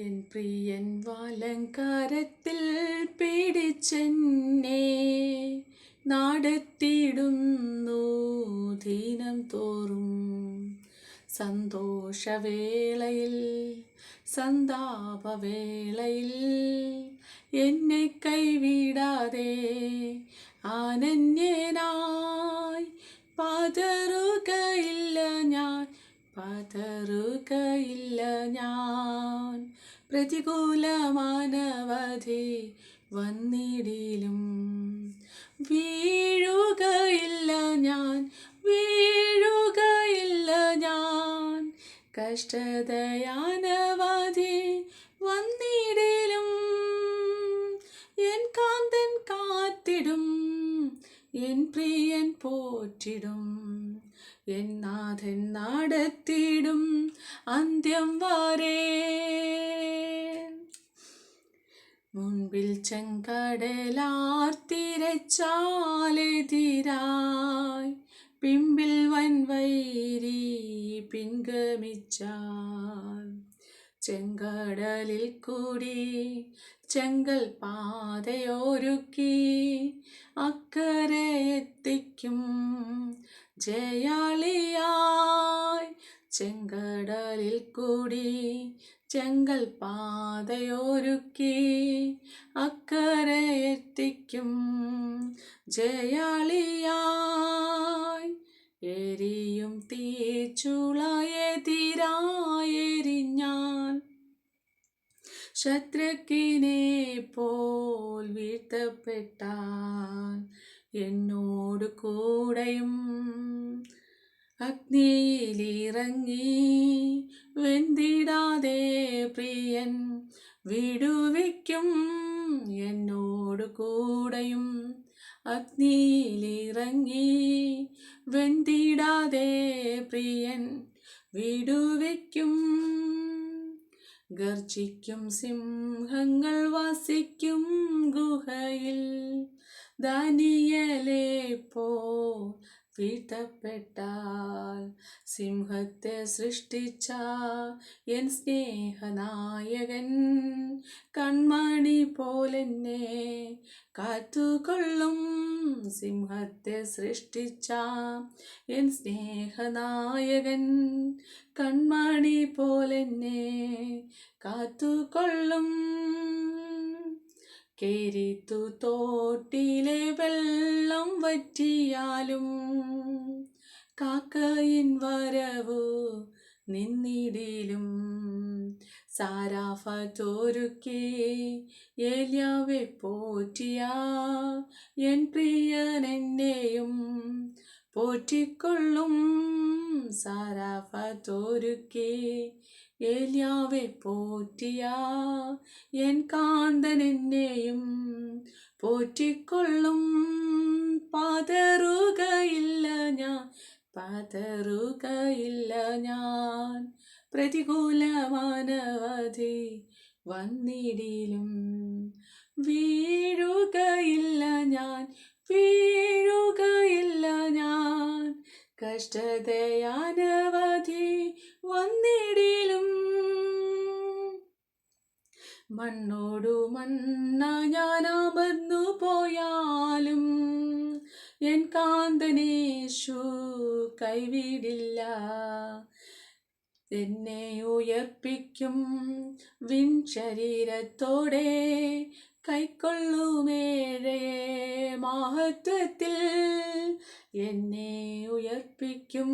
N പ്രിയൻ വാലങ്കാരത്തിൽ പിടിച്ചെന്നെ നാടത്തിടുന്നു ദീനം തോറും. സന്തോഷവേളയിൽ സന്താപവേളയിൽ എന്നെ കൈവിടാതെ ആനന്യനായി പതറുകയില്ല ഞാൻ പതറുകയില്ല ഞാൻ. പ്രതികൂലമാനവധി വന്നിടിലും. വീഴുകയില്ല ഞാൻ വീഴുകയില്ല ഞാൻ. കഷ്ടതയാനവധി വന്നിടിലും. എൻ കാന്തൻ കാത്തിടും എൻ പ്രിയൻ പോറ്റിടും എൻ നാഥൻ നടത്തിടും അന്ത്യം വരെ. മുൻപിൽ ചെങ്കടലാർത്തിരച്ചാലെതിരായി പിമ്പിൽ വൻവൈരി പിൻഗമിച്ചാൽ. ചെങ്കടലിൽ കൂടി ചെങ്കൽ പാതയൊരുക്കി അക്കരെ എത്തിക്കും ജയാളിയായി ചെങ്കടലിൽ കൂടി ചെങ്കൽ പാതയൊരുക്കി അക്കരെ എത്തിക്കും ജയാളിയായി. എരിയും തീച്ചുളയെതിരായെരിഞ്ഞാൽ ശത്രുക്കിനെ പോൽ വീഴ്ത്തപ്പെട്ടാൽ എന്നോട് കൂടെയും അഗ്നിയിലിറങ്ങി വെന്തിടാതെ പ്രിയൻ വിടുവിക്കും എന്നോട് കൂടെയും. അഗ്നിയിലിറങ്ങി വെന്തിടാതെ പ്രിയൻ വിടുവിക്കും. ഗർജിക്കും സിംഹങ്ങൾ വസിക്കും ഗുഹയിൽ. ദാനിയലെ പോ വീഴ്ത്തപ്പെട്ടാൽ സിംഹത്തെ സൃഷ്ടിച്ച എൻ സ്നേഹനായകൻ. കൺമണി പോലെന്നെ കാത്തുകൊള്ളും സിംഹത്തെ സൃഷ്ടിച്ച എൻ സ്നേഹനായകൻ. കൺമണി പോലെന്നെ കാത്തുകൊള്ളും കേരിത്തു തോട്ടിലെ വെള്ളം വറ്റിയാലും കാക്കയിൻ വരവു നിന്നിടിലും. സാരാഫ തോരുക്കി ഏലിയാവെ പോറ്റിയ എൻ പ്രിയൻ എന്നെയും പോറ്റിക്കൊള്ളും. സാരാഫ തോരുക്കി ഏലിയാവെ പോറ്റിയ എൻ കാന്തൻ എന്നെയും പോറ്റിക്കൊള്ളും. പതറുകയില്ല ഞാൻ പതറുകയില്ല ഞാൻ. പ്രതികൂലമാനവധി വന്നിടിലും വീഴുകയില്ല ഞാൻ വീഴു കഷ്ടതയാനവധി വന്നിടിലും. മണ്ണോടു മണ്ണ ഞാൻ അമർന്നു പോയാലും എൻ കാന്തനേശു കൈവിടില്ല. എന്നെ ഉയർപ്പിക്കും വിൻ ശരീരത്തോടെ കൈക്കൊള്ളുമേഴയെ മഹത്വത്തിൽ എന്നെ ഉയർപ്പിക്കും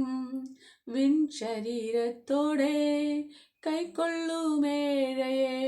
വിൻ ശരീരത്തോടെ കൈക്കൊള്ളുമേഴയെ